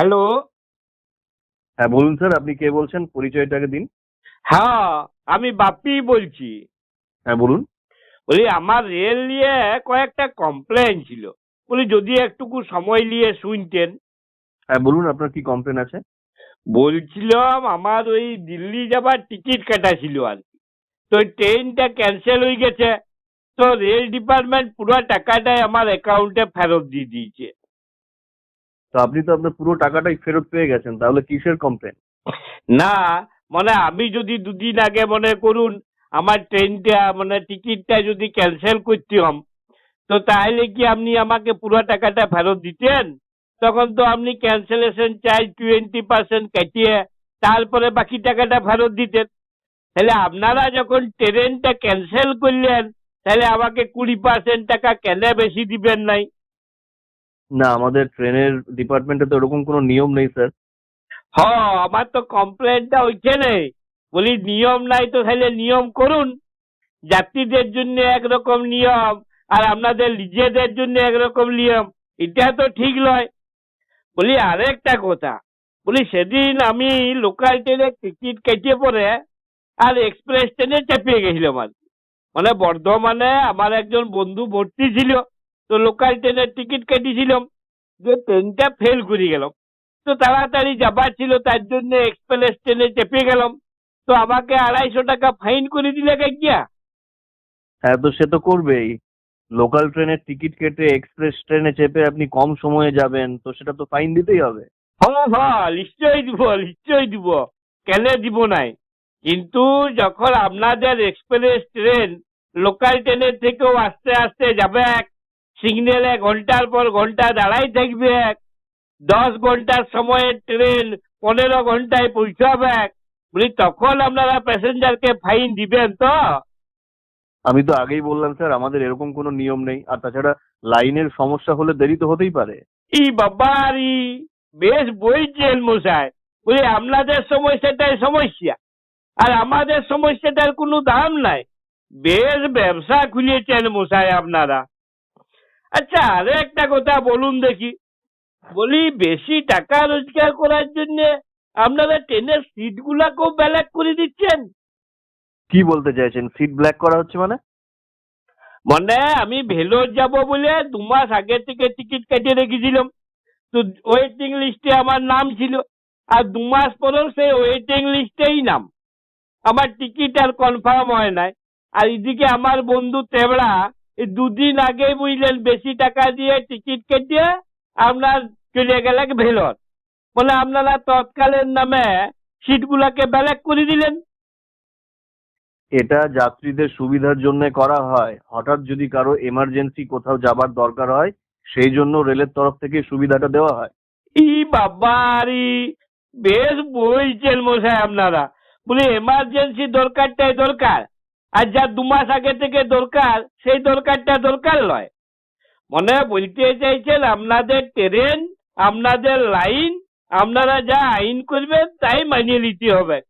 Hello. হ্যাঁ বলুন sir আপনি কে বলছেন? পরিচয়টাকে দিন। হ্যাঁ আমি বাপি বলছি। হ্যাঁ বলুন। বলি আমার রেল নিয়ে কয়েকটা কমপ্লেন ছিল। বলি যদি একটুকু সময় নিয়ে শুনতেন। হ্যাঁ বলুন আপনার কি কমপ্লেন আছে? বলছিলাম আমার ওই দিল্লি যাবার টিকিট কাটা ছিল আর কি। তো ট্রেনটা ক্যান্সেল হয়ে গেছে। তো রেল ডিপার্টমেন্ট পুরো টাকাটাই আমার অ্যাকাউন্টে ফেরত দিয়ে দিয়েছে। তো আপনি তো আপনার পুরো টাকাটাই ফেরত পেয়ে গেছেন, তাহলে কিসের কমপ্লেন না মানে আমি যদি দুদিন আগে মনে করুন আমার ট্রেনটা মানে টিকিটটা যদি ক্যান্সেল করতাম, তো তাহলে কি আপনি আমাকে পুরো টাকাটা ফেরত দিতেন? তখন তো আপনি ক্যান্সেলেশন চার্জ টোয়েন্টি পার্সেন্ট কাটিয়ে তারপরে বাকি টাকাটা ফেরত দিতেন। তাহলে আপনারা যখন ট্রেনটা ক্যান্সেল করলেন, তাহলে আমাকে কুড়ি পার্সেন্ট টাকা কেন বেশি দিবেন নাই? না, আমাদের ট্রেনের ডিপার্টমেন্টে তো এরকম কোনো নিয়ম নেই স্যার হ আমার তো কমপ্লেনটা ওইখানে বলি, নিয়ম নাই তো তাহলে নিয়ম করুন। যাত্রীদের জন্য একরকম নিয়ম আর আপনাদের নিজেদের জন্য একরকম নিয়ম, এটা তো ঠিক নয়। বলি, আরেকটা কথা। বলি, সেদিন আমি লোকাল ট্রেনে টিকিট কেটে পরে আর এক্সপ্রেস ট্রেনে চেপে গেছিলাম আর। মানে বর্ধমানে আমার একজন বন্ধু ভর্তি ছিল। তো লোকাল ট্রেনের টিকিট কেটেছিলাম। যে ট্রেনটা ফেল করে গেলাম। তো তাড়াতাড়ি যাবার ছিল তার জন্য এক্সপ্রেস ট্রেনে চেপে গেলাম। তো আমাকে আড়াইশো টাকা ফাইন করে দিলে গিয়া? হ্যাঁ তো সে তো করবেই। লোকাল ট্রেনের টিকিট কেটে এক্সপ্রেস ট্রেনে চেপে আপনি কম সময়ে যাবেন তো সেটা তো ফাইন দিতেই হবে। হ্যাঁ হ্যাঁ নিশ্চয়ই দিব নিশ্চয়ই দিব। কেন দিব নাই? কিন্তু যখন আপনাদের এক্সপ্রেস ট্রেন লোকাল ট্রেনের থেকেও আস্তে আস্তে যাবে সিগন্যালে ঘণ্টার পর ঘণ্টা দাঁড়াই থাকবে দশ ঘণ্টার সময়ের ট্রেন পনেরো ঘন্টায় পৌঁছাবে বলি তখন আপনারা প্যাসেঞ্জারকে ফাইন দিবেন তো? আমি তো আগেই বললাম স্যার আমাদের এরকম কোনো নিয়ম নেই। আর তাছাড়া লাইনের সমস্যা হলে দেরি তো হতেই পারে। ই বাবারি বেশ বইছেন মশাই। বলি আপনাদের সমস্যাটাই সমস্যা। আর আমাদের সমস্যাটার কোনো দাম নাই। বেশ ব্যবসা খুলেছেন মশাই আপনারা। আচ্ছা আরও একটা কথা বলুন দেখি। বলি বেশি টাকা রোজগার করার জন্য আপনারা ট্রেনের সিটগুলাকেও ব্ল্যাক করে দিচ্ছেন? কি বলতে চাইছেন? সিট ব্ল্যাক করা হচ্ছে মানে? মানে আমি ভেলোর যাব বলে দু মাস আগে থেকে টিকিট কেটে রেখেছিলাম। তো ওয়েটিং লিস্টে আমার নাম ছিল আর দু মাস পরেও সেই ওয়েটিং লিস্টেই নাম। আমার টিকিট আর কনফার্ম হয় নাই। আর এদিকে আমার বন্ধু তেবড়া দুদিন আগে বুঝলেন বেশি টাকা দিয়ে টিকিট কেটে আপনার চলে গেলেন ভেলোর। বলে আপনারা তৎকালের নামে সিটগুলাকে ব্যালেক করে দিলেন। এটা যাত্রীদের সুবিধার জন্য করা হয়। হঠাৎ যদি কারও এমার্জেন্সি কোথাও যাবার দরকার হয় সেই জন্য রেলের তরফ থেকে সুবিধাটা দেওয়া হয়। ই বাবারি বেশ বলছেন মশাই আপনারা। বলি এমার্জেন্সি দরকারটাই দরকার। আর যা দু মাস আগে থেকে দরকার, সেই দরকারটা দরকার নয়। মনে বলতে চাইছেন, আপনাদের ট্রেন আপনাদের লাইন আপনারা যা আইন করবেন তাই মানিয়ে নিতে হবে।